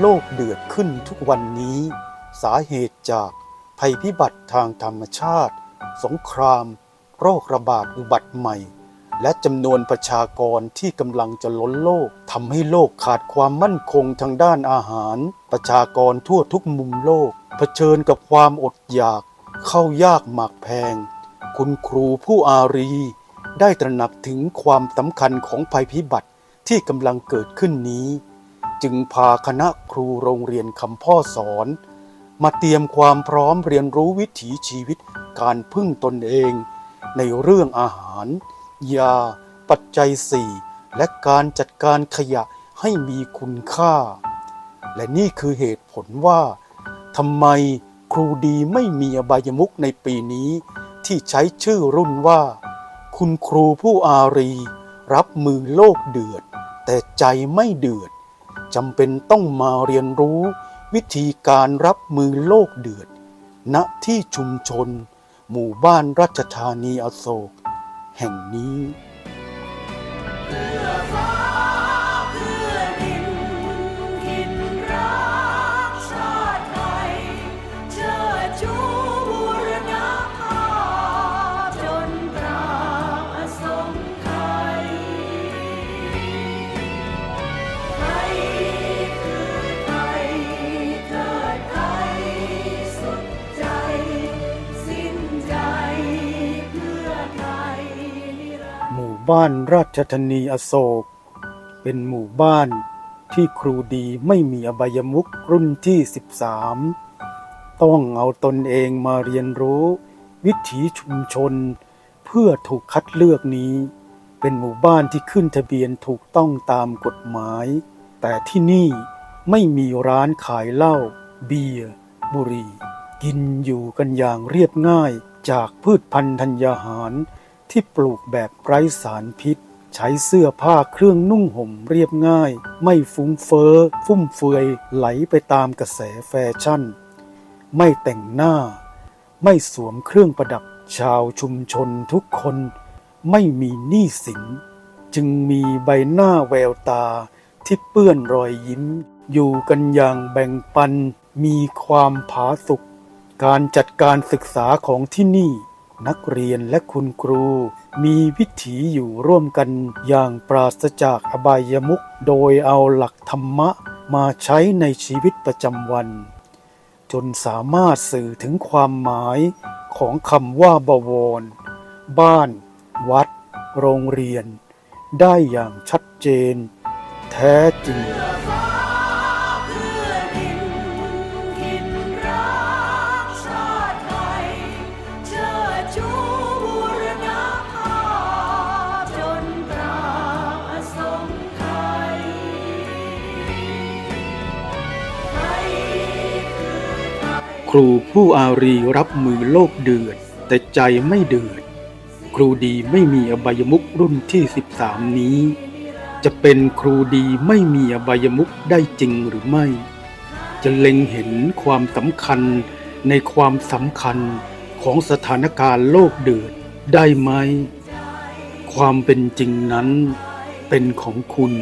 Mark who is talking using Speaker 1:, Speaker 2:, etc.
Speaker 1: โลกเดือดขึ้นทุกวันนี้ สาเหตุจากภัยพิบัติทางธรรมชาติ สงคราม โรคระบาดอุบัติใหม่ และจำนวนประชากรที่กำลังจะล้นโลกทำให้โลกขาดความมั่นคงทางด้านอาหาร ประชากรทั่วทุกมุมโลก เผชิญกับความอดอยาก เข้ายากหมากแพง คุณครูผู้อารี ได้ตระหนักถึงความสำคัญของภัยพิบัติที่กำลังเกิดขึ้นนี้ จึงพาคณะครูโรงเรียนคำพ่อสอน มาเตรียมความพร้อมเรียนรู้วิถีชีวิตการพึ่งตนเอง ในเรื่องอาหาร ยา ปัจจัยสี่และการจัดการขยะให้มีคุณค่า และนี่คือเหตุผลว่าทำไมครูดีไม่มีอบายมุกในปีนี้ ที่ใช้ชื่อรุ่นว่า คุณครูผู้อารี รับมือโลกเดือด แต่ใจไม่เดือด จำเป็นต้องมาเรียนรู้วิธีการรับมือโลกเดือด ณที่ชุมชน หมู่บ้านรัชธานีอโศก แห่งนี้
Speaker 2: บ้านรา
Speaker 1: ชธานีอโศก เป็นหมู่บ้านที่ครูดีไม่มีอบายมุกรุ่นที่ 13 ต้องเอาตนเองมาเรียนรู้ วิถีชุมชน เพื่อถูกคัดเลือกนี้ เป็นหมู่บ้านที่ขึ้นทะเบียนถูกต้องตามกฎหมาย แต่ที่นี่ไม่มีร้านขายเหล้าเบียร์บุหรี่ กินอยู่กันอย่างเรียบง่ายจากพืชพันธุ์ธัญญาหาร ที่ปลูกแบบไร้สารพิษ ใช้เสื้อผ้าเครื่องนุ่งห่มเรียบง่าย ไม่ฟุ้งเฟ้อ ฟุ่มเฟือยไหลไปตามกระแสแฟชั่น ไม่แต่งหน้า ไม่สวมเครื่องประดับชาวชุมชนทุกคน ไม่มีหนี้สิน จึงมีใบหน้าแววตาที่เปื้อนรอยยิ้ม อยู่กันอย่างแบ่งปันมีความผาสุกการจัดการศึกษาของที่นี่ นักเรียนและคุณครู มีวิถีอยู่ร่วมกันอย่างปราศจากอบายมุขโดยเอาหลักธรรมะมาใช้ในชีวิตประจำวัน จนสามารถสื่อถึงความหมายของคำว่าบวร บ้าน วัด โรงเรียน ได้อย่างชัดเจน แท้จริง
Speaker 2: ค
Speaker 1: รูผู้อารีรับมือโลกเดือด แต่ใจไม่เดือด ครูดีไม่มีอบายมุกรุ่นที่ 13 นี้ จะเป็นครูดีไม่มีอบายมุกได้จริงหรือไม่ จะเล็งเห็นความสำคัญในความสำคัญของสถานการณ์โลกเดือดได้ไหม ความเป็นจริงนั้นเป็นของคุณ